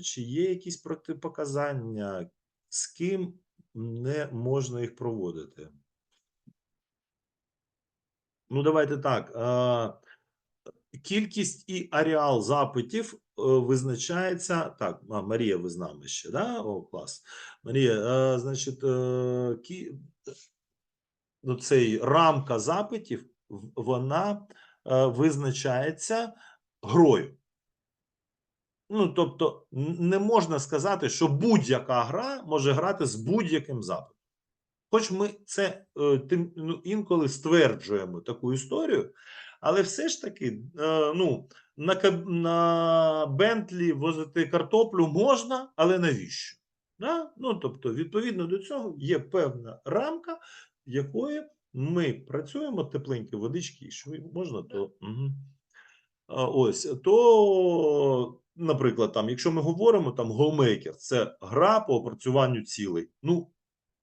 Чи є якісь протипоказання, з ким не можна їх проводити? Ну, давайте так. Кількість і ареал запитів е, визначається. Так, а, Марія, ви з нами ще, да? О, клас. Марія, е, значить, е, кі... ну, цей рамка запитів, вона визначається грою. Ну, тобто, не можна сказати, що будь-яка гра може грати з будь-яким запитом. Хоч ми це е, тим, ну, інколи стверджуємо таку історію, але все ж таки, е, ну, на, на Бентлі возити картоплю можна, але навіщо? Да? Ну, тобто, відповідно до цього є певна рамка, якої ми працюємо тепленькі водички, якщо можна, то. Угу. Ось то, наприклад, там, якщо ми говоримо там GoMaker, це гра по опрацюванню цілей. Ну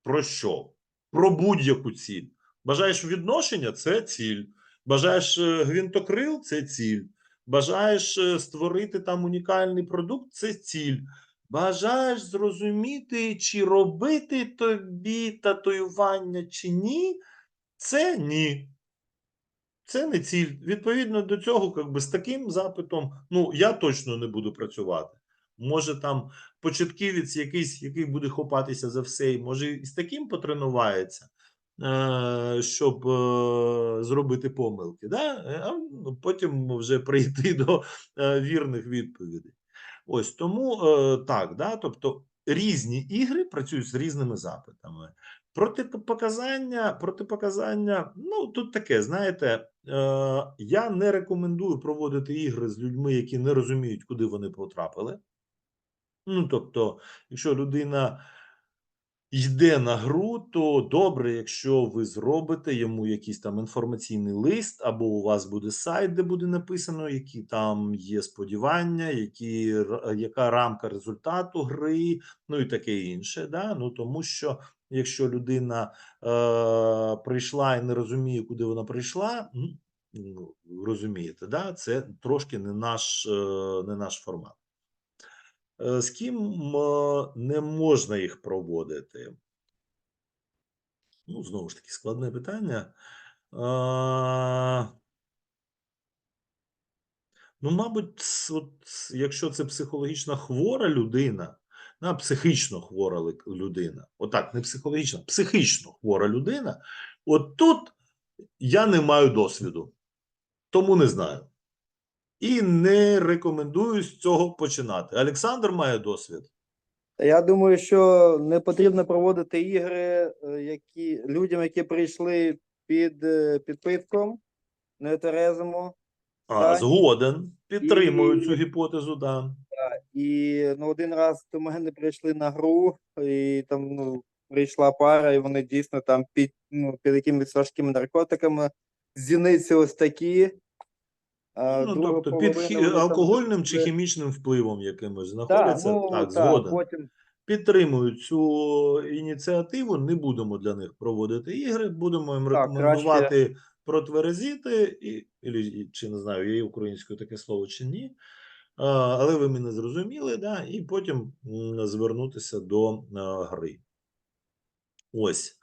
про що? Про будь-яку ціль. Бажаєш відношення це ціль. Бажаєш е, гвинтокрил це ціль. Бажаєш е, створити там унікальний продукт це ціль. Бажаєш зрозуміти, чи робити тобі татуювання, чи ні, це ні. Це не ціль. Відповідно до цього, как би, з таким запитом, ну я точно не буду працювати. Може, там початківець якийсь, який буде хопатися за все, і може і з таким потренувається, е, щоб е, зробити помилки. Да? Е, А ну, потім вже прийти до вірних відповідей. Ось тому так, да, тобто різні ігри працюють з різними запитами. Протипоказання, протипоказання, ну тут таке, знаєте, е, я не рекомендую проводити ігри з людьми, які не розуміють, куди вони потрапили. Ну, тобто, якщо людина йде на гру, то добре, якщо ви зробите йому якийсь там інформаційний лист, або у вас буде сайт, де буде написано, які там є сподівання, які, яка рамка результату гри, ну і таке інше. Да? Ну, тому що якщо людина е, прийшла і не розуміє, куди вона прийшла, ну, розумієте, да? це трошки не наш, е, не наш формат. Е, З ким не можна їх проводити? Ну, знову ж таки, складне питання. Ну, мабуть, от, якщо це психологічно хвора людина, на психічно хвора людина, отак, не психологічно, психічно хвора людина, от тут я не маю досвіду, тому не знаю. І не рекомендую з цього починати. Олександр має досвід. Я думаю, що не потрібно проводити ігри, е, які людям, які прийшли під е, підпитком, нетверезому, А, Так. згоден. Підтримую І- цю гіпотезу, да. і ну, один раз до мене прийшли на гру, і там ну, прийшла пара, і вони дійсно там під, ну, під якимись важкими наркотиками, зіниці ось такі. А Ну, друга тобто під хі- алкогольним чи хімічним впливом якимось Так, знаходяться. ну, так, так, згоден. потім Підтримую цю ініціативу. Не будемо для них проводити ігри, будемо їм Так, рекомендувати протверезіти, і, ілі- чи не знаю, є українською таке слово чи ні. А, але ви мене зрозуміли, да, і потім м, звернутися до а, гри. Ось.